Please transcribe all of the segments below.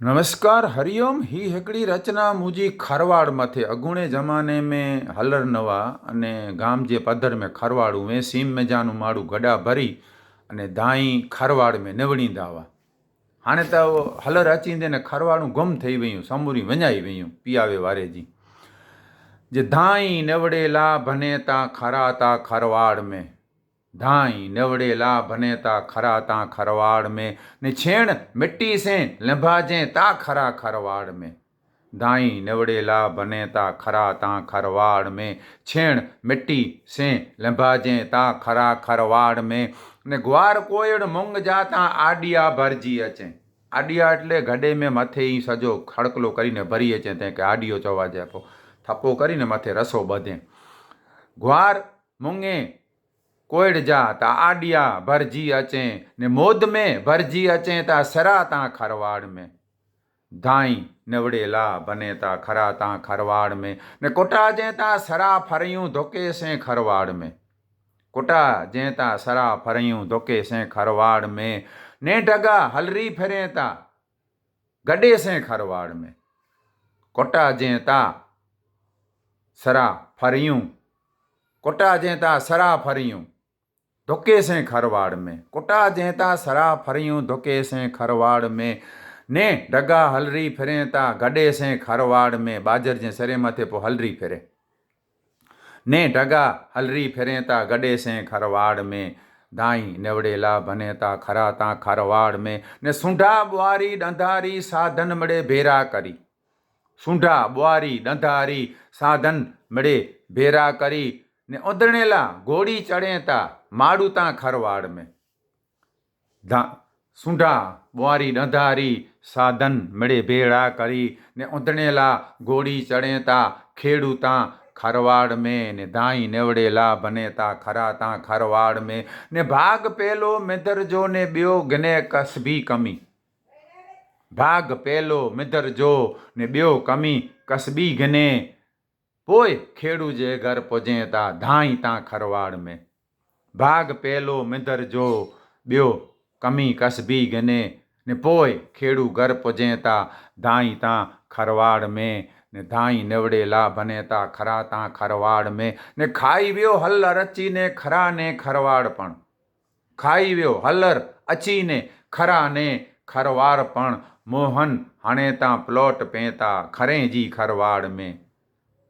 નમસ્કાર, હરિઓમ. હી હેકડી રચના મુજી ખારવાડમાંથી. અગુણે જમાને મેં હલર નવા અને ગામ જે પધર મેં ખારવાડું મેં, સીમ મેં જાનું માડું ગડા ભરી અને ધાઈ ખારવાડ મેં નવણી દાવા. હાણે તો હલર અચીંદે ને ખારવાડું ગમ થઈ વયું સમૂરી વંજાઈ વયું, પિયાવે વારેજી. જે ધાઈ નવડેલા ભનેતા ખરાતા ખારવાડ મેં. ધાઈ નવડેલા ભને તા ખરા તા ખરવાડ મેં. ને છેણ મિટ્ટી સે લંભાજે તા ખરા ખરવાડ મેં. ધાઈ નવડેલા ભને તા ખરા તા ખરવાડ મેં. છેણ મિટ્ટી સે લંભાજે તા ખરા ખરવાડ મેં. ને ગ્વાર કોયડ મૂંગ જાતા આડિયા ભરજી અચે આડિયા એટલે ગડે મેં માથે ઈ સજો ખડકલો કરીને ભરીએ છે ત્યાં કે આડિયો ચવા જાય થપ્પો કરીને માથે રસો બધે. ગ્વાર મૂંગે કોઈડ જા તા આડિયા ભરજી અચે ને મોદ મેં ભરજી અચે તા સરા તા ખરવાડ મેં. ધાઈ નવડેલા બને તા ખરા તા ખરવાડ મેં. ને કોટા જે તા સરા ફર્યું ધોકે સે ખરવાડ મેં. કોટા જેતા સરા ફર્યું ધોકે સે ખરવાડ મેં. ને ડગા હલરી ફરે તા ગડે સે ખરવાડ મેં. કોટા જેતા સરા ફર્યું, કોટા જેતા સરા ફર્યું धोके से खरवाड़ में कोटा जे ता सरा फरियूं धोके से खरवाड़ में ने डगा हलरी फिरे ता गॾे से खरवाड़ में बाजर जे सरे मथे पोइ हलरी फिरे ने डगा हलरी फिरे ता गॾे से खरवाड़ में दाई निवड़ेला बने ता खरा ता खरवाड़ में ने सुंढा ॿुआरी ॾंधारी साधन मिड़े भेरा करी सुंढा ॿुआरी ॾंधारी साधन मिड़े भेरा करी ને ઓદણેલા ઘોડી ચડેતા માડુતા ખરવાડ મેં ધા, સૂંઢા બોરી નધારી સાધન મળે ભેળા કરી ને ઉંધણેલા ઘોડી ચડેતા ખેડૂતા ખરવાડ મેં ને દાઈ નેવડેલા બનેતા ખરાતા ખરવાડ મેં ને ભાગ પેલો મેદરજો ને બ્યો ગને કસબી કમી. ભાગ પેલો મેદરજો ને બ્યો કમી કસબી ગને પોય ખેડૂજે ઘર પજેતા ધાઈ તા ખરવાડ મેં. ભાગ પહેલો મિધર જો બ્યો, કમી કસબી ગને. ને પોય ખેડૂ ઘર પજેતા ધાઈ તા ખરવાડ મેં. ને ધાઈ નવડેલા ભનેતા ખરા તા ખરવાડ મેં. ને ખાઈ વ્યો હલ્લર અચીને ખરા ને ખરવાડ પણ. ખાઈ વ્યો હલ્લર અચીને ખરા ને ખરવાડ પણ. મોહન હણેતા, પ્લોટ પેતા, ખરેજી ખરવાડ મેં.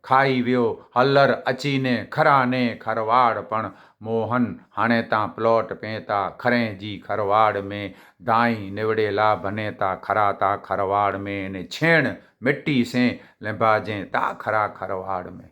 ખાઈ વ્યો, હલ્લર અચીને ખરાને ખરવાડ, પણ મોહન હાણે તાં પ્લોટ પેતા ખરેજી ખરવાડ મેં, દાઈ નિવડેલા ભનેતા ખરાતા ખરવાડ મેં, ને છેણ મિટ્ટી સે લેંભાજે તા ખરા ખરવાડ મેં.